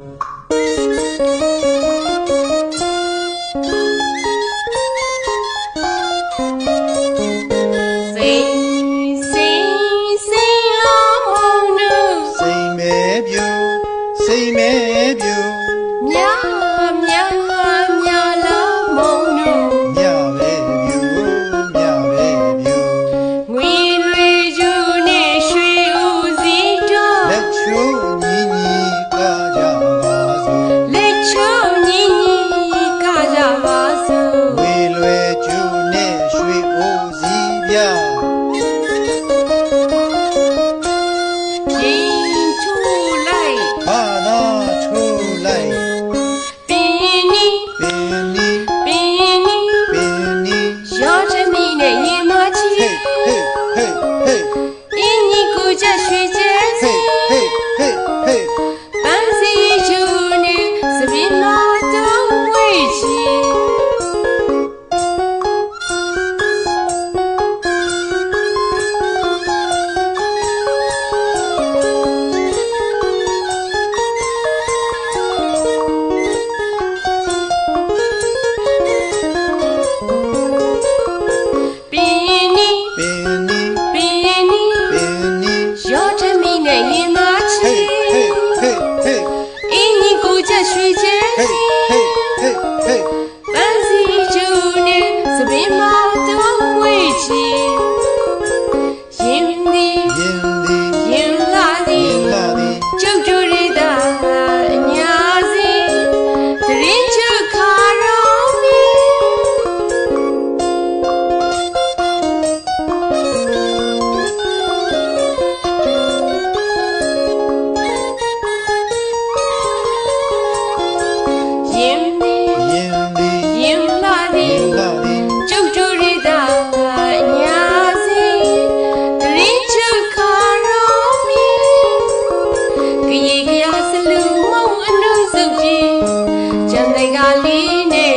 うん Mine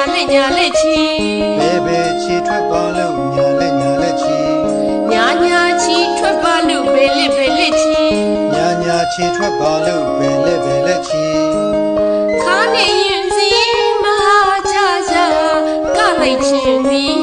ညာလက်ညာလက်ချီဘဲဘဲချီထွက်ပါလို့ညာလက်ညာလက်ချီညာညာချီထွက်ပါလို့ဘဲလက်ဘဲလက်ချီညာညာချီထွက်ပါလို့ဘဲလက်ဘဲလက်ချီခါနေရင်စီမဟာချာချာကလိုက်ချင်သည်